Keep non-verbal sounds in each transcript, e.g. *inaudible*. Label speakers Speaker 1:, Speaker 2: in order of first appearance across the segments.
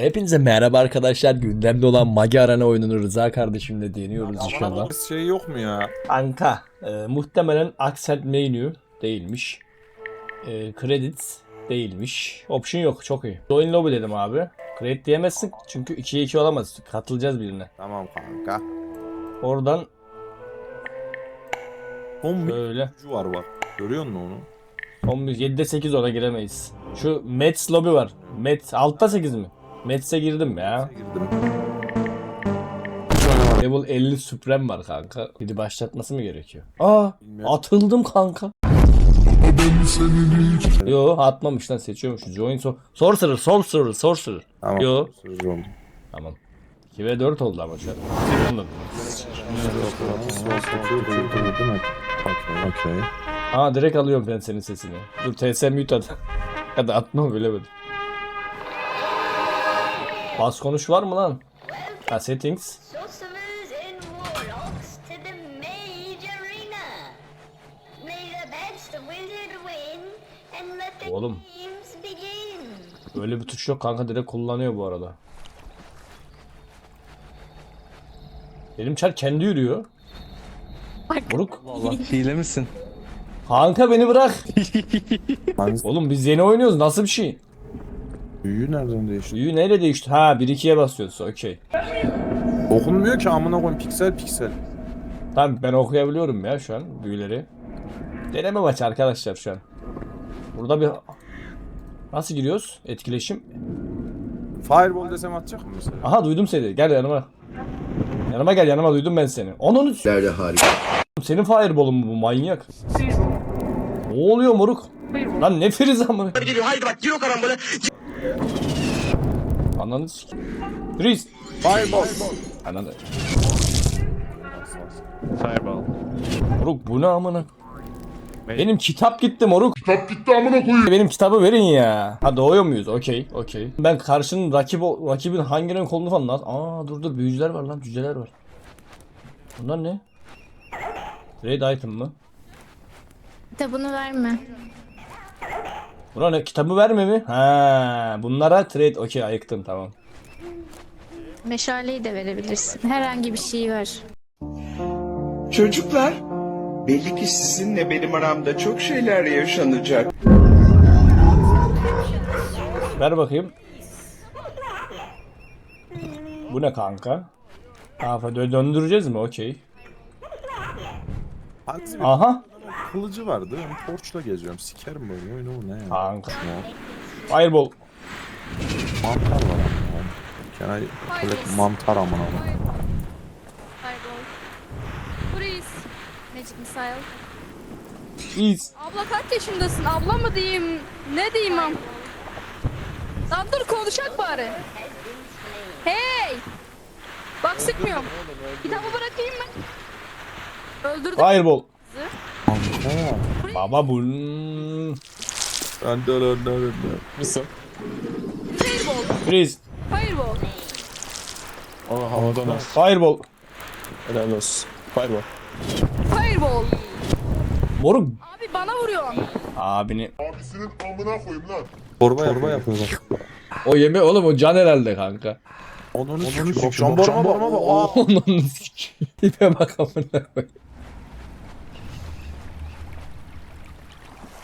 Speaker 1: Hepinize merhaba arkadaşlar. Gündemde olan Magi Arena oyununu Rıza kardeşimle deniyoruz inşallah.
Speaker 2: Ama şey yok mu ya?
Speaker 1: Anka. e, muhtemelen Accent Menu değilmiş. E, credits değilmiş. Option yok. Çok iyi. Join lobby dedim abi. Credit diyemezsin çünkü 2'ye 2 olamaz. Katılacağız birine.
Speaker 2: Tamam kanka.
Speaker 1: Oradan
Speaker 2: Son bir
Speaker 1: böyle.
Speaker 2: gücü var bak. Görüyor musun onu?
Speaker 1: 11, 7'de 8 ona giremeyiz. Şu Mets lobby var. Mets altta 8 mi? Mets'e girdim ya.
Speaker 2: Girdim.
Speaker 1: Level 50 Supreme var kanka. Bir de başlatması mı gerekiyor? Aa
Speaker 2: Bilmiyorum.
Speaker 1: atıldım kanka. Yo atmamış lan seçiyormuş. Join so Sorcerer, Sorcerer, Sorcerer.
Speaker 2: Tamam.
Speaker 1: Yo. Tamam. 2 ve 4 oldu ama şu an. Aa direkt alıyorum ben senin sesini. Dur TS mute at. *laughs* ya da atma bilemedim. Bas konuş var mı lan? Ha settings.
Speaker 3: Sorcerers and warlocks to the mage arena. May the best wizard win and let the
Speaker 1: Oğlum.
Speaker 3: games begin.
Speaker 1: Öyle bir tuş yok kanka direkt kullanıyor bu arada. Benim çar kendi yürüyor. Buruk.
Speaker 4: Hile misin?
Speaker 1: Kanka beni bırak. *laughs* Oğlum biz yeni oynuyoruz nasıl bir şey?
Speaker 2: Büyüğü nereden değişti?
Speaker 1: Büyü neyle değişti? Ha 1-2'ye basıyoruz okey.
Speaker 2: Okunmuyor ki amına koyayım piksel piksel.
Speaker 1: Tamam ben okuyabiliyorum ya şu an büyüleri. Deneme maçı arkadaşlar şu an. Burada bir... Nasıl giriyoruz? Etkileşim.
Speaker 2: Fireball desem atacak mı mesela?
Speaker 1: Aha duydum seni. Gel yanıma. Yanıma gel yanıma duydum ben seni. Onun
Speaker 5: Nerede harika.
Speaker 1: Senin fireball'un mu bu manyak? Ne oluyor moruk? Lan ne friz amına?
Speaker 5: Geliyor haydi bak gir o karambole.
Speaker 1: Ananı sikeyim. Friz.
Speaker 2: Fireball.
Speaker 1: Ananı.
Speaker 4: Fireball.
Speaker 1: Moruk bu ne amına? Benim kitap gitti moruk. Kitap gitti amına koyayım. Benim kitabı verin ya. Ha doğuyor muyuz? Okey, okey. Ben karşının rakip rakibin hangi renk olduğunu falan lan. Aa dur dur büyücüler var lan, cüceler var. Bunlar ne? Trade item mı?
Speaker 6: Kitabını verme.
Speaker 1: Buna ne? Kitabı verme mi? Ha, bunlara trade. Okey ayıktım tamam.
Speaker 6: Meşaleyi de verebilirsin. Herhangi bir şey ver.
Speaker 7: Çocuklar, belli ki sizinle benim aramda çok şeyler yaşanacak.
Speaker 1: Ver bakayım. Bu ne kanka? Kafa dö- döndüreceğiz mi? Okey. Aha.
Speaker 2: Kılıcı vardı. Ben torçla geziyorum. Sikerim böyle oyunu bu ne ya?
Speaker 1: Kanka. Fireball.
Speaker 2: Mantar var ama. Can I collect mantar amına koyayım?
Speaker 8: Fireball. Freeze. Magic Missile.
Speaker 1: Is.
Speaker 8: Abla kaç yaşındasın? Abla mı diyeyim? Ne diyeyim am? Lan dur konuşak bari. Hey! Bak sıkmıyorum. Kitabı bırakayım mı? Öldürdüm.
Speaker 1: Fireball. Baba bu.
Speaker 2: Ben de öyle öyle.
Speaker 8: Fireball.
Speaker 1: Freeze.
Speaker 8: Fireball.
Speaker 4: O havadan az.
Speaker 1: Fireball.
Speaker 4: Helal olsun. Fireball.
Speaker 8: Fireball.
Speaker 1: Moruk.
Speaker 8: Abi bana vuruyorsun.
Speaker 1: Abini.
Speaker 2: Torba, Torba yapıyorlar.
Speaker 1: O yeme oğlum o can herhalde kanka.
Speaker 2: Onu onu sikeyim. Jamborma bak. Aa.
Speaker 1: Onun sikeyim. Tipe bak amına koyayım.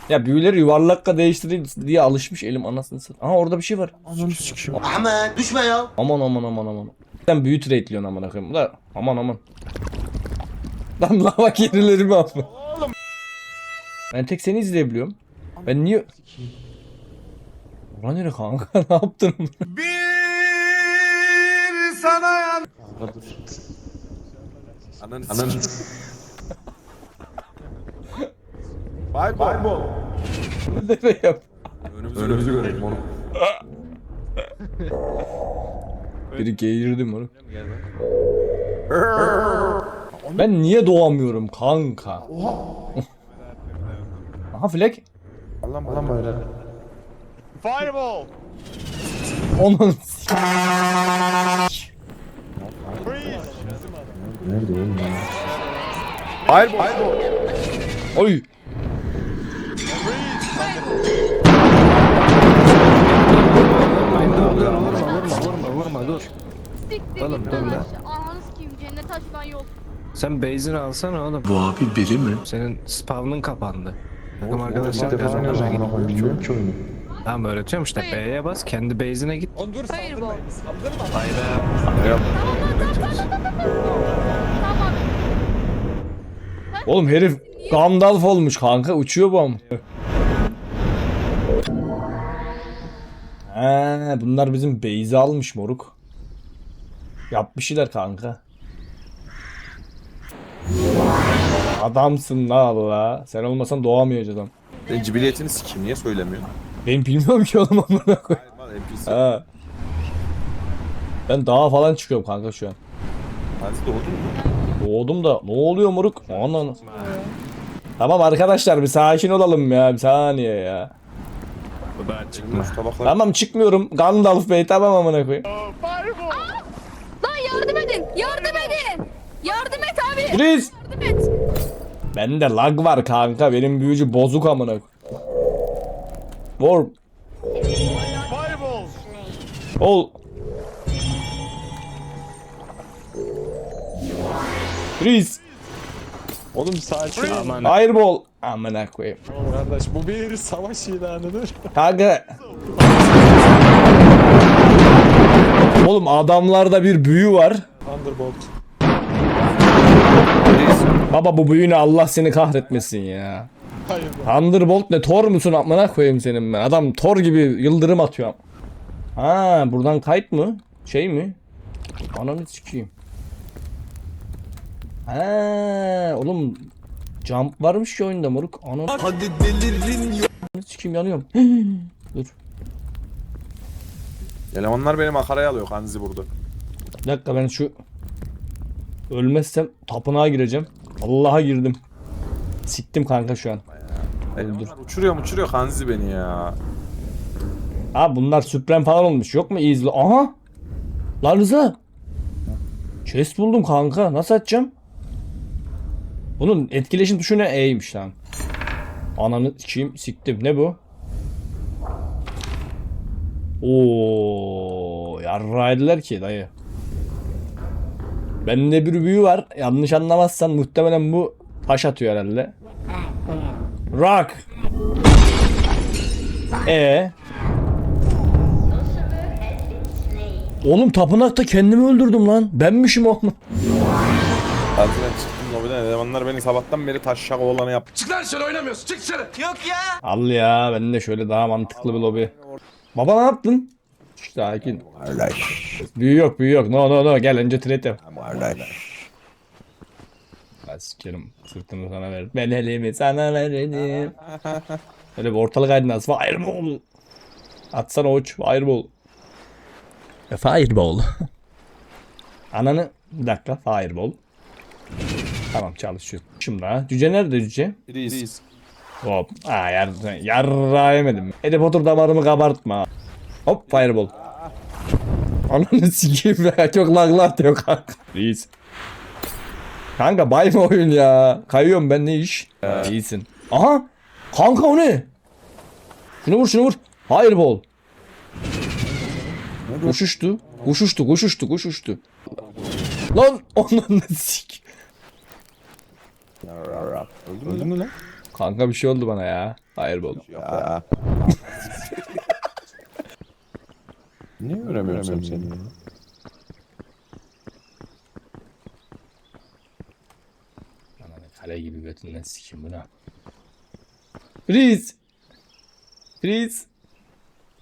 Speaker 1: Ya büyüleri yuvarlakla değiştireyim diye alışmış elim anasını satayım. Aha orada bir şey var.
Speaker 2: Ananı sikeyim.
Speaker 5: Aman düşme ya.
Speaker 1: Aman aman aman aman. Sen büyü trade'liyorsun amına koyayım. Da aman aman. Lan lava gerilerimi ama. Ben tek seni izleyebiliyorum. Ben niye... Ulan nere kanka *laughs* ne yaptın?
Speaker 2: Ananı sikeyim. Bye bye.
Speaker 1: Nereye yap?
Speaker 2: Önümüzü görelim onu. *laughs*
Speaker 1: Biri geğirdim onu. *laughs* Ben niye doğamıyorum kanka? *laughs* Aha flag.
Speaker 2: Allah'ım Allah'ım böyle.
Speaker 1: Onun
Speaker 2: Nerede oğlum ya? Fireball. Fireball.
Speaker 1: Oy.
Speaker 9: Vurma dur.
Speaker 8: Siktir
Speaker 9: Oğlum,
Speaker 8: git
Speaker 9: dur
Speaker 8: lan
Speaker 9: lan.
Speaker 8: aşağı. Ananı sikeyim cennet açılan yol.
Speaker 9: Sen base'ini alsana oğlum. Bu abi biri mi? Senin spawn'ın kapandı. Takım arkadaşlar kazandı. Tamam öğretiyorum işte
Speaker 8: Hayır.
Speaker 9: B'ye bas kendi base'ine git.
Speaker 8: Hayır bu.
Speaker 9: Hayır.
Speaker 8: Tamam.
Speaker 1: Oğlum herif Gandalf olmuş kanka uçuyor bu am. He, bunlar bizim base'i almış moruk. Yapmışlar kanka. Adamsın la Allah. Sen olmasan doğamayacağız adam.
Speaker 2: Sen cibiliyetini sikeyim niye söylemiyorsun?
Speaker 1: Ben bilmiyorum ki oğlum amına koy.
Speaker 2: Hayır lan NPC.
Speaker 1: Ha. Ben dağa falan çıkıyorum kanka şu an.
Speaker 2: Hansi doğdun mu?
Speaker 1: Doğdum da ne oluyor moruk? Anan. Tamam arkadaşlar bir sakin olalım ya bir saniye ya.
Speaker 9: Çıkma.
Speaker 2: Şu tabaklar
Speaker 1: Tamam çıkmıyorum. Gandalf Bey tamam amına koyayım.
Speaker 8: Lan yardım edin. Yardım edin. Yardım et abi.
Speaker 1: Chris.
Speaker 8: Yardım et.
Speaker 1: Bende lag var kanka. Benim büyücü bozuk amına koyayım. War. Ol. Chris.
Speaker 4: Oğlum sakin.
Speaker 9: Aman
Speaker 1: Fireball. Amına koyayım.
Speaker 4: Kardeş bu bir savaş ilanıdır. *laughs*
Speaker 1: Kanka. Oğlum adamlarda bir büyü var.
Speaker 4: Thunderbolt.
Speaker 1: Baba bu büyüne Allah seni kahretmesin ya.
Speaker 4: Hayır.
Speaker 1: Thunderbolt ne Thor musun amına koyayım senin ben. Adam Thor gibi yıldırım atıyor. Ha buradan kayıt mı? Şey mi? Ananı sikeyim. Ha oğlum jump varmış ki oyunda moruk. Ananı
Speaker 5: Hadi delirin
Speaker 1: sikeyim yanıyorum. *gasps* Dur.
Speaker 2: Elemanlar beni makaraya alıyor Hanzi burada.
Speaker 1: Bir dakika ben şu ölmezsem tapınağa gireceğim. Allah'a girdim. Siktim kanka şu an.
Speaker 2: Elemanlar uçuruyor uçuruyor Hanzi beni ya.
Speaker 1: Ha bunlar süprem falan olmuş. Yok mu izli? Aha. Lan Rıza. Chest buldum kanka. Nasıl açacağım? Bunun etkileşim tuşu ne? E'ymiş lan. Ananı sikeyim siktim. Ne bu? Oo, yarraydılar ki dayı. Bende bir büyü var. Yanlış anlamazsan muhtemelen bu taş atıyor herhalde. Rock. E Oğlum tapınakta kendimi öldürdüm lan. Benmişim oğlum.
Speaker 2: Çıktım lobiden elemanlar beni sabahtan beri taş şaka olanı yaptı.
Speaker 1: Al ya ben de şöyle daha mantıklı bir lobi. Baba ne yaptın? Sakin.
Speaker 2: Kardeş.
Speaker 1: Büyü yok büyü yok. No no no gel önce trade yap.
Speaker 2: Kardeş.
Speaker 1: Ben sikerim. Sırtımı sana ver. Ben elimi sana veririm. Öyle bir ortalık aydınlatsı. Fireball. Atsana uç. Fireball. E, fireball. Ananı. Bir dakika. Fireball. Tamam çalışıyor. Şimdi ha. Cüce nerede cüce?
Speaker 2: Please.
Speaker 1: Hop. Aa yar, yarra yemedim. Harry Potter damarımı kabartma. Hop fireball. Ananı sikeyim ya. *laughs* Çok laglı atıyor kanka. Reis. Kanka bayma oyun ya. Kayıyorum ben ne iş? Ya, iyisin. Aha. Kanka o ne? Şunu vur şunu vur. Fireball. Koşuştu. Koşuştu koşuştu koşuştu. Lan *laughs* onun sik.
Speaker 2: Öldün mü lan?
Speaker 1: Kanka bir şey oldu bana ya. Fireball.
Speaker 2: Ya. *laughs* Niye göremiyorum seni seni? ya?
Speaker 1: Ananı kale gibi götünden sikim bu ne? Freeze! Freeze!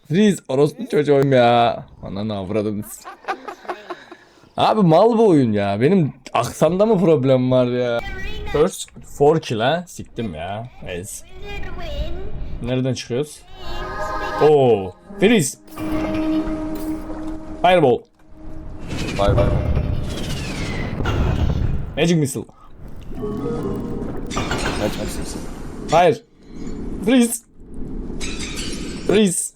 Speaker 1: Freeze! Orospu çocuğum ya. Ananı avradınız. Abi mal bu oyun ya. Benim aksamda mı problem var ya? First 4 kill ha. Siktim ya. Ez. Nereden çıkıyoruz? Oo. Freeze! Fireball.
Speaker 2: Bay.
Speaker 1: Magic Missile.
Speaker 2: Kaç mısın?
Speaker 1: Hayır. Freeze. Freeze.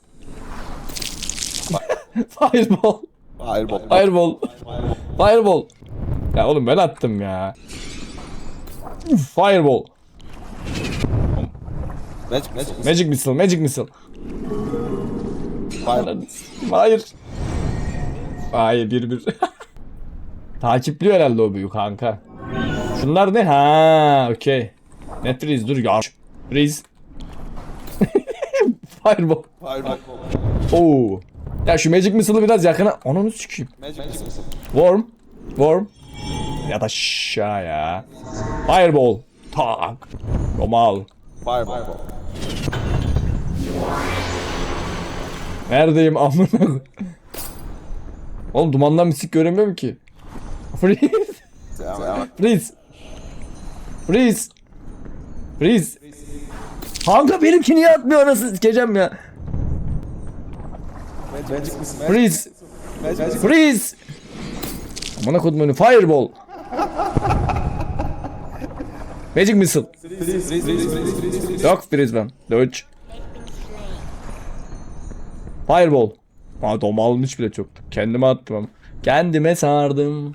Speaker 1: *laughs* Fireball.
Speaker 2: Fireball.
Speaker 1: Fireball. Fireball. Ya oğlum ben attım ya. Fireball.
Speaker 2: Magic Magic.
Speaker 1: Magic Missile. Magic Missile. Hayır. Hayır bir bir. *laughs* Takipliyor herhalde o büyük kanka. Şunlar ne? Ha, okey. Ne freeze dur ya. Freeze. *laughs* Fireball.
Speaker 5: Fireball.
Speaker 1: Oo. Ya şu Magic Missile'ı biraz yakına. Onu sikeyim. Worm. Worm. Ya da aşağıya. Fireball. Tak. Normal.
Speaker 5: Fireball.
Speaker 1: Neredeyim amına Oğlum dumandan misik göremiyorum ki. Freeze. Freeze. Freeze. Freeze. Kanka benimki niye atmıyor anasını sikeceğim ya. Freeze.
Speaker 5: Magic
Speaker 1: Freeze. Amına kodum önü. Fireball. Magic Missile. Yok freeze lan. Dodge. Fireball. Aa dom almış bile çok. Kendime attım ama. Kendime sardım.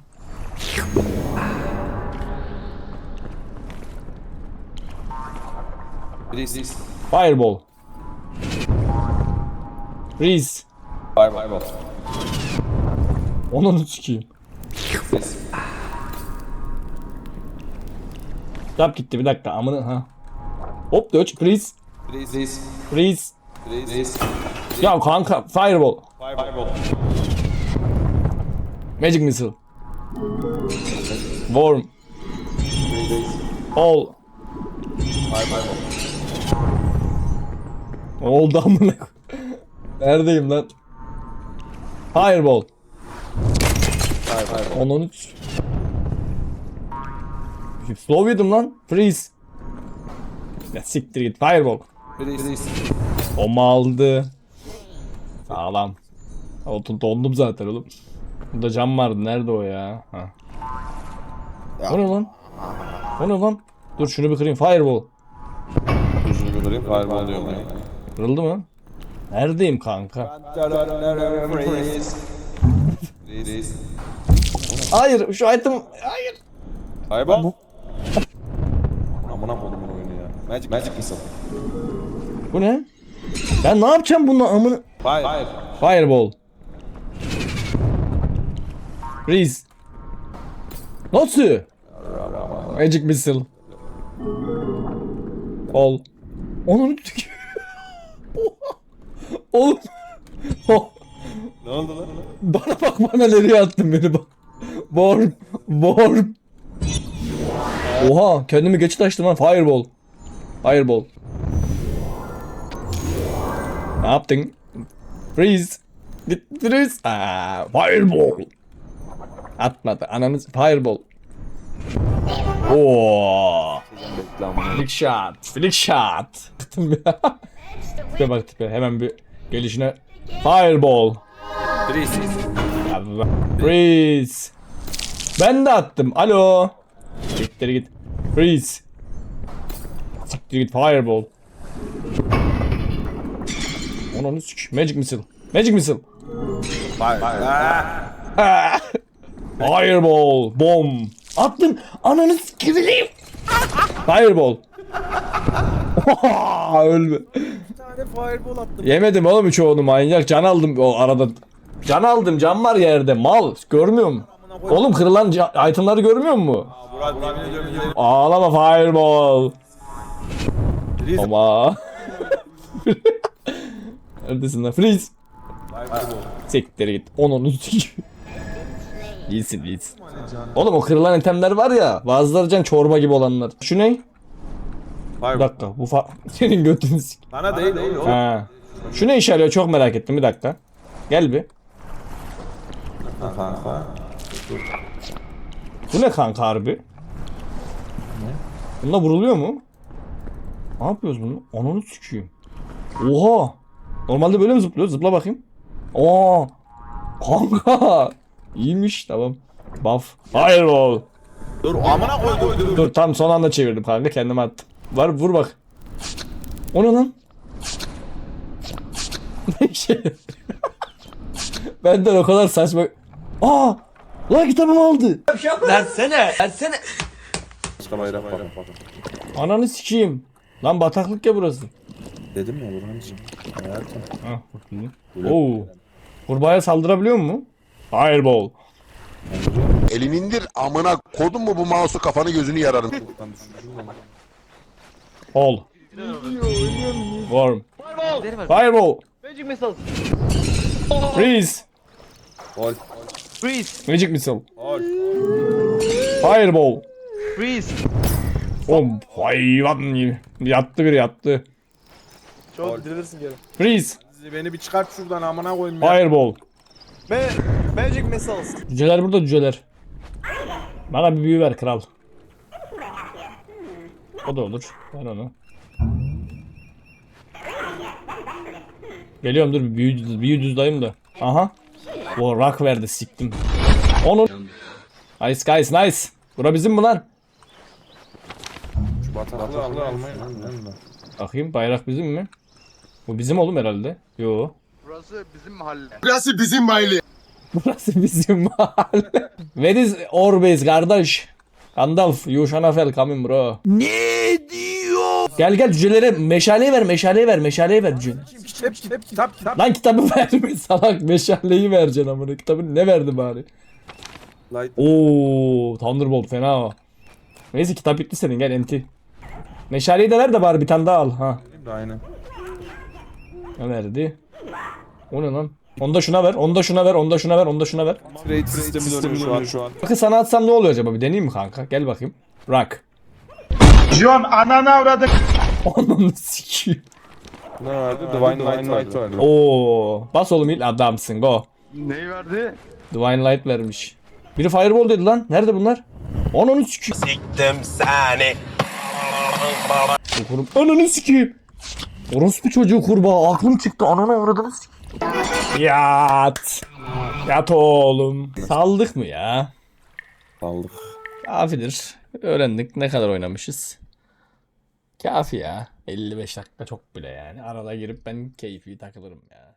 Speaker 1: Fireball. Freeze.
Speaker 5: Fireball.
Speaker 1: Onu sikeyim. Kitap gitti bir dakika amına ha. Hop dodge freeze.
Speaker 5: Freeze.
Speaker 1: Freeze.
Speaker 5: Freeze.
Speaker 1: Ya kanka fireball.
Speaker 5: Fireball.
Speaker 1: Magic missile. Worm. All.
Speaker 5: Fireball.
Speaker 1: Oldu amına Neredeyim lan? Fireball.
Speaker 5: Fireball.
Speaker 1: 13. Slow yedim lan. Freeze. Ya siktir git. Fireball.
Speaker 5: Freeze.
Speaker 1: O aldı. Sağlam. Otun dondum zaten oğlum. Burada cam vardı. Nerede o ya? Ha. O ne lan? O ne lan? Dur şunu bir kırayım. Fireball.
Speaker 5: Şunu götüreyim. Fireball diyorum ya.
Speaker 1: Kırıldı mı? Neredeyim kanka?
Speaker 5: Freeze. Freeze.
Speaker 1: Hayır şu item... Hayır.
Speaker 5: Fireball. Amına koydum bu oyunu ya. Magic. Magic missile.
Speaker 1: Bu ne? Ben ne yapacağım bununla amına...
Speaker 5: Fire.
Speaker 1: Fireball. Freeze. Nasıl? Magic Missile. Ol. Onun *laughs* Oğlum.
Speaker 5: Ne oldu lan?
Speaker 1: bana bak bana nereye attın beni bak. Borm. Borm. Oha kendimi geçit açtım lan. Fireball. Fireball. Ne yaptın? Freeze. Freeze. Aa, fireball. Atmadı. Ananız fireball. Oo. Flick shot. Flick shot. *laughs* Tipe bak tipe. Hemen bir gelişine. Fireball.
Speaker 5: Freeze.
Speaker 1: Freeze. Ben de attım. Alo. Siktir git. Freeze. Siktir git. Fireball. Onu sik. Magic missile. Magic missile. Ah. *laughs* Fireball. Bomb. Attın. Ananı sikireyim. Fireball. *laughs* Ölme.
Speaker 5: Fireball attım.
Speaker 1: Yemedim oğlum onu manyak. Can aldım o arada. Can aldım. Can var yerde. Mal. Görmüyor musun? Oğlum kırılan itemları görmüyor musun?
Speaker 5: Burak yemin ediyorum yine
Speaker 1: Ağlama fireball.
Speaker 5: Freeze.
Speaker 1: Ama. *laughs* Neredesin lan? Freeze.
Speaker 5: Fireball.
Speaker 1: Siktir git. Onun İyisin iyisin. Oğlum o kırılan itemler var ya. Bazıları can çorba gibi olanlar. Şu ne? Bir
Speaker 5: Fireball.
Speaker 1: dakika. Bu fa- *laughs* senin götünü sik.
Speaker 5: Bana değil değil oğlum.
Speaker 1: Ha. Şu ne işe yarıyor çok merak ettim bir dakika. Gel bir.
Speaker 5: Kanka.
Speaker 1: Bu ne kanka harbi? Bununla vuruluyor mu? Ne yapıyoruz bunu? Ananı sikeyim. Oha! Normalde böyle mi zıplıyor? Zıpla bakayım. Oo! Kanka! İyiymiş tamam. Buff. Fireball.
Speaker 5: Dur amına koydum.
Speaker 1: Dur tam son anda çevirdim kanka kendime attım. Var vur bak. O ne lan? *laughs* Ne şey? *laughs* Benden o kadar saçma. Aa! Lan kitabımı aldı.
Speaker 5: Başka bayrak var.
Speaker 1: Ananı sikeyim. Lan bataklık ya burası.
Speaker 2: Dedim ya Burhan'cığım. Hayatım.
Speaker 1: Ha, bakayım. Oo. Kurbağaya saldırabiliyor mu? Fireball.
Speaker 10: Elini indir amına kodun mu bu mouse'u kafanı gözünü yararım.
Speaker 1: All. Warm. Fireball. Freeze.
Speaker 5: Gol.
Speaker 1: Magic missile. Fireball. Freeze. Oğlum hayvan gibi. Yattı bir yattı.
Speaker 5: Gol.
Speaker 1: Freeze.
Speaker 5: Beni bir çıkart şuradan amına koyayım ya.
Speaker 1: Fireball.
Speaker 4: Magic missiles.
Speaker 1: Cüceler burada cüceler. Bana bir büyü ver kral. O da olur. Ver onu. Geliyorum dur büyü, büyü düzdayım da. Aha. O rock verdi siktim. Onu. Nice guys nice. Bura bizim mi lan?
Speaker 5: Şu bataklığı almayı almayı.
Speaker 1: Bakayım bayrak bizim mi? Bu bizim oğlum herhalde. Yo.
Speaker 10: Burası bizim mahalle.
Speaker 1: Burası bizim mahalle. Where is our base kardeş? Gandalf, you shall coming bro. Ne? Gel gel cücelere meşaleyi ver, meşaleyi ver, meşaleyi ver cüce.
Speaker 5: Hep hep kitap kitap.
Speaker 1: Lan kitabı *laughs* verme salak meşaleyi vereceksin amına. Kitabı ne verdi bari?
Speaker 5: Light.
Speaker 1: Oo, Thunderbolt fena o. Neyse kitap bitti senin gel enti. Meşaleyi de ver de bari bir tane daha al ha.
Speaker 5: Aynen.
Speaker 1: Ne verdi? O ne lan? Onda şuna ver, onda şuna ver, onda şuna ver, onda şuna ver.
Speaker 5: Trade sistemi dönüyor şu an.
Speaker 1: Bakın sana atsam ne oluyor acaba? Bir deneyeyim mi kanka? Gel bakayım. Rock.
Speaker 7: John ananı avradık.
Speaker 1: Ananı sikiyim.
Speaker 5: Ne vardı? Divine Light vardı.
Speaker 1: Oo, bas oğlum il adamsın go.
Speaker 10: Neyi verdi?
Speaker 1: Divine Light vermiş. Biri Fireball dedi lan. Nerede bunlar? Ananı sikiyim. Siktim seni. Kurum. Ananı sikiyim. Orospu çocuğu kurbağa. Aklım çıktı. Ananı avradını sikeyim. Yat. Yat oğlum. Saldık mı ya?
Speaker 5: Aldık.
Speaker 1: Kafidir. Öğrendik ne kadar oynamışız. Kafi ya. 55 dakika çok bile yani. Arada girip ben keyfi takılırım ya.